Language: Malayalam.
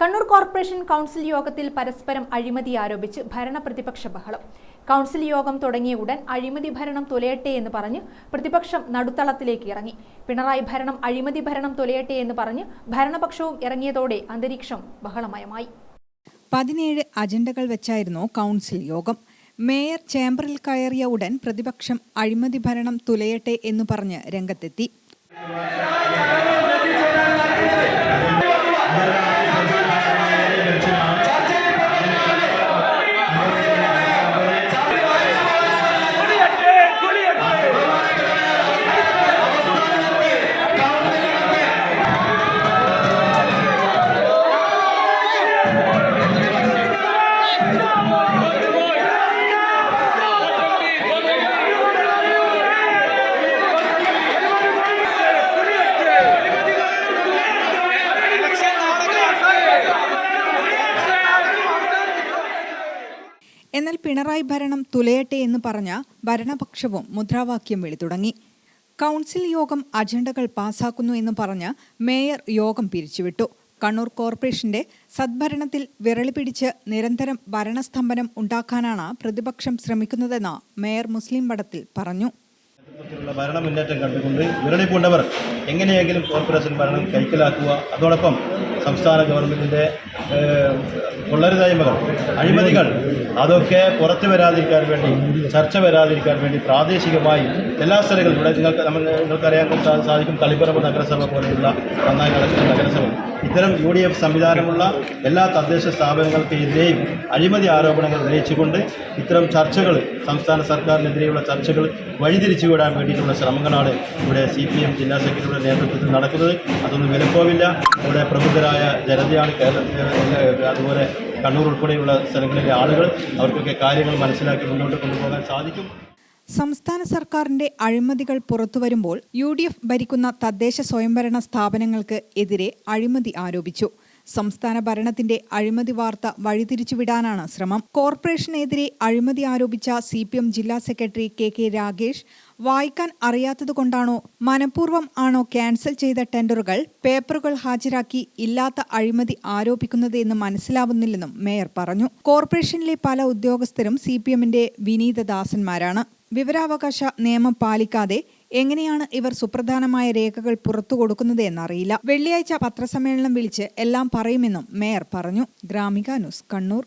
കണ്ണൂർ കോർപ്പറേഷൻ കൗൺസിൽ യോഗത്തിൽ പരസ്പരം അഴിമതി ആരോപിച്ച് ഭരണ പ്രതിപക്ഷ ബഹളം. കൗൺസിൽ യോഗം തുടങ്ങിയ ഉടൻ അഴിമതി ഭരണം തുലയട്ടെ എന്ന് പറഞ്ഞ് പ്രതിപക്ഷം നടുത്തളത്തിലേക്ക് ഇറങ്ങി. പിണറായി ഭരണം അഴിമതി ഭരണം തുലയട്ടെ എന്ന് പറഞ്ഞ് ഭരണപക്ഷവും ഇറങ്ങിയതോടെ അന്തരീക്ഷം ബഹളമയമായി. പതിനേഴ് അജണ്ടകൾ വെച്ചായിരുന്നു കൗൺസിൽ യോഗം. മേയർ ചേംബറിൽ കയറിയ ഉടൻ പ്രതിപക്ഷം അഴിമതി ഭരണം തുലയട്ടെ എന്ന് പറഞ്ഞ് രംഗത്തെത്തി. എന്നാൽ പിണറായി ഭരണം തുലയട്ടെ എന്ന് പറഞ്ഞ ഭരണപക്ഷവും മുദ്രാവാക്യം വിളി തുടങ്ങി. കൗൺസിൽ യോഗം അജണ്ടകൾ പാസാക്കുന്നു എന്ന് പറഞ്ഞ് മേയർ യോഗം പിരിച്ചുവിട്ടു. കണ്ണൂർ കോർപ്പറേഷന്റെ സദ്ഭരണത്തിൽ വിരളി പിടിച്ച് നിരന്തരം ഭരണസ്തംഭനം ഉണ്ടാക്കാനാണ് പ്രതിപക്ഷം ശ്രമിക്കുന്നതെന്ന് മേയർ മുസ്ലിം പടത്തിൽ പറഞ്ഞു. കണ്ടുകൊണ്ട് വിരളി പൂണ്ടവർ എങ്ങനെയെങ്കിലും കോർപ്പറേഷൻ ഭരണം കൈക്കലാക്കുക. അതോടൊപ്പം സംസ്ഥാന ഗവൺമെന്റിന്റെ കൊള്ളരുതായ്മകൾ അഴിമതികൾ. അതൊക്കെ പുറത്തു വരാതിരിക്കാൻ വേണ്ടി ചർച്ച വരാതിരിക്കാൻ വേണ്ടി പ്രാദേശികമായി എല്ലാ സ്ഥലങ്ങളിലും ഇവിടെ നിങ്ങൾക്ക് നമ്മൾ നിങ്ങൾക്കറിയാൻ സാധിക്കും തളിപ്പറമ്പ് നഗരസഭ പോലെയുള്ള നന്നായി നടക്കുന്ന നഗരസഭ. ഇത്തരം യു ഡി എഫ് സംവിധാനമുള്ള എല്ലാ തദ്ദേശ സ്ഥാപനങ്ങൾക്കെതിരെയും അഴിമതി ആരോപണങ്ങൾ ഉന്നയിച്ചുകൊണ്ട് ഇത്തരം ചർച്ചകൾ സംസ്ഥാന സർക്കാരിനെതിരെയുള്ള ചർച്ചകൾ വഴിതിരിച്ചുവിടാൻ വേണ്ടിയിട്ടുള്ള ശ്രമങ്ങളാണ് ഇവിടെ സി പി എം ജില്ലാ സെക്രട്ടറിയുടെ നേതൃത്വത്തിൽ നടക്കുന്നത്. അതൊന്നും വിലപ്പോവില്ല ഇവിടെ പ്രമുഖരായ ജനതയാണ് കേരളത്തിൽ അതുപോലെ കണ്ണൂർ ഉൾപ്പെടെയുള്ള സ്ഥലങ്ങളിലെ ആളുകൾ അവർക്കൊക്കെ കാര്യങ്ങൾ മനസ്സിലാക്കി മുന്നോട്ട് കൊണ്ടുപോകാൻ സാധിക്കും. സംസ്ഥാന സർക്കാരിന്റെ അഴിമതികൾ പുറത്തുവരുമ്പോൾ യു ഡി എഫ് ഭരിക്കുന്ന തദ്ദേശ സ്വയംഭരണ സ്ഥാപനങ്ങൾക്ക് എതിരെ അഴിമതി ആരോപിച്ചു. സംസ്ഥാന ഭരണത്തിന്റെ അഴിമതി വാർത്ത വഴിതിരിച്ചുവിടാനാണ് ശ്രമം. കോർപ്പറേഷനെതിരെ അഴിമതി ആരോപിച്ച സി പി എം ജില്ലാ സെക്രട്ടറി കെ കെ രാഗേഷ് വായിക്കാൻ അറിയാത്തതുകൊണ്ടാണോ മനഃപൂർവം ആണോ ക്യാൻസൽ ചെയ്ത ടെൻഡറുകൾ പേപ്പറുകൾ ഹാജരാക്കി ഇല്ലാത്ത അഴിമതി ആരോപിക്കുന്നത് എന്ന് മനസ്സിലാവുന്നില്ലെന്നും മേയർ പറഞ്ഞു. കോർപ്പറേഷനിലെ പല ഉദ്യോഗസ്ഥരും സി പി എമ്മിന്റെ വിനീതദാസന്മാരാണ്. വിവരാവകാശ നിയമം പാലിക്കാതെ എങ്ങനെയാണ് ഇവർ സുപ്രധാനമായ രേഖകൾ പുറത്തു കൊടുക്കുന്നത് എന്നറിയില്ല. വെള്ളിയാഴ്ച പത്രസമ്മേളനം വിളിച്ച് എല്ലാം പറയുമെന്നും മേയർ പറഞ്ഞു. ഗ്രാമിക ന്യൂസ് കണ്ണൂർ.